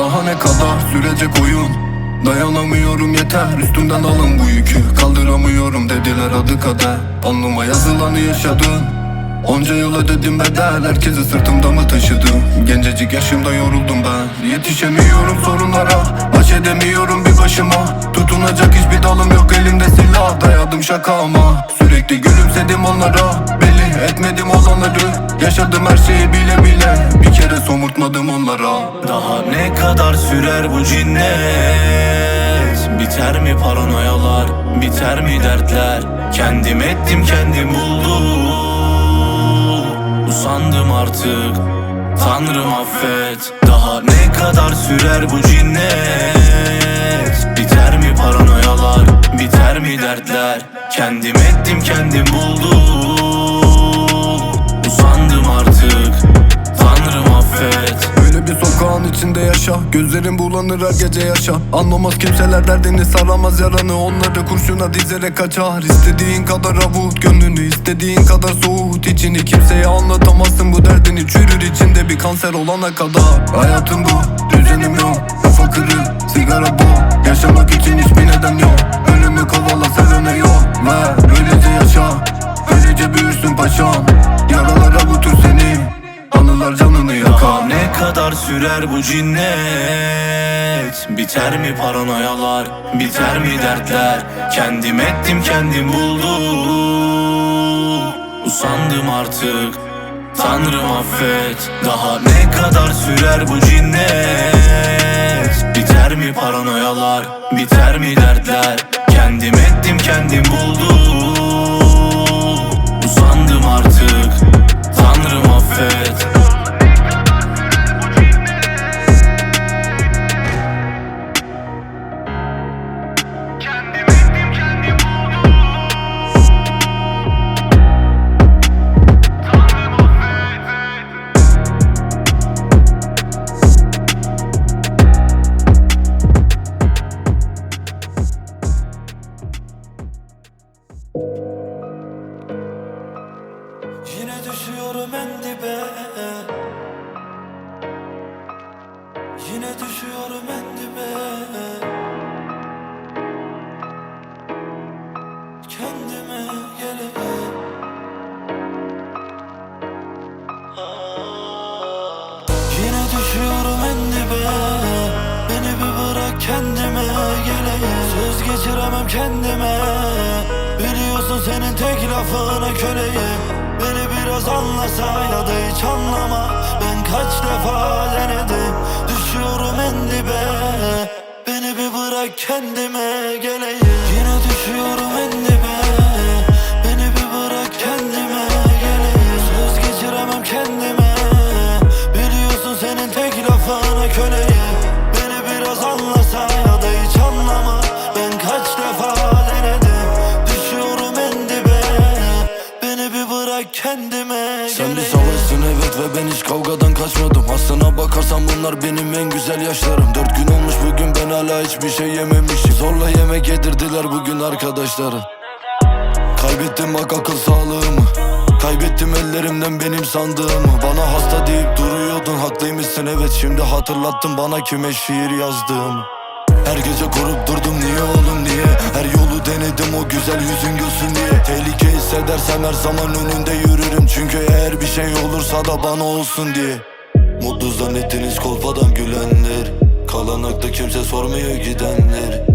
Daha ne kadar sürecek oyun Dayanamıyorum yeter. Üstümden alın bu yükü. Kaldıramıyorum dediler adı kader Alnıma yazılanı yaşadın. Onca yıl ödedim bedel. Herkesi sırtımda mı taşıdım Gencecik yaşımda yoruldum ben. Yetişemiyorum sorunlara. Baş edemiyorum bir başıma. Tutunacak hiçbir dalım yok. Elimde silah. Dayadım şaka ama Sürekli gülümsedim onlara etmedim olanları Yaşadım her şeyi bile bile. Bir kere somurtmadım onlara. Daha ne kadar sürer bu cinnet? Biter mi paranoyalar? Biter mi dertler? Kendim ettim kendim buldum. Usandım artık. Tanrım affet. Daha ne kadar sürer bu cinnet? Biter mi paranoyalar? Biter mi dertler? Kendim ettim kendim buldum içinde yaşa. Gözlerim bulanır her gece yaşa. Anlamaz kimseler derdini saramaz yaranı. Onları kurşuna dizerek kaçar. İstediğin kadar avut Gönlünü istediğin kadar soğut. İçini kimseye anlatamazsın bu derdini Çürür içinde bir kanser olana kadar. Hayatım bu düzenim yok. Kafa kırık sigara bu Yaşamak kadar sürer bu cinnet? Biter mi paranoyalar Biter mi dertler? Kendim ettim kendim buldum. Usandım artık Tanrım affet. Daha ne kadar sürer bu cinnet? Biter mi paranoyalar Biter mi dertler? Kendim ettim kendim buldum Yine düşüyorum en dibe. Yine düşüyorum en dibe. Kendime geleyim Yine düşüyorum en dibe. Beni bir bırak kendime geleyim Söz geçiremem kendime. Biliyorsun senin tek lafına köleyim Ya da hiç anlama. Ben kaç defa denedim. Düşüyorum en dibe. Beni bir bırak kendime geleyim. Yine düşüyorum en dibe. Beni bir bırak kendime geleyim. Söz geçiremem kendime. Biliyorsun senin tek lafına köleyim. Beni biraz anlasa ya ve ben hiç kavgadan kaçmadım. Aslına bakarsan bunlar benim en güzel yaşlarım. Dört gün olmuş bugün ben hala hiçbir şey yememişim. Zorla yemek yedirdiler bugün arkadaşlarım. Kaybettim bak akıl sağlığımı. Kaybettim ellerimden benim sandığımı. Bana hasta deyip duruyordun haklıymışsın. Evet Şimdi hatırlattın bana kime şiir yazdığımı. Her gece korup durdum niye niye Her yolu denedim o güzel yüzün gülsün diye. Tehlike hissedersem her zaman önünde yürürüm. Çünkü eğer bir şey olursa da bana olsun diye. Mutlu zannettiniz kolpadan gülenler. Kalan akta kimse sormuyor gidenler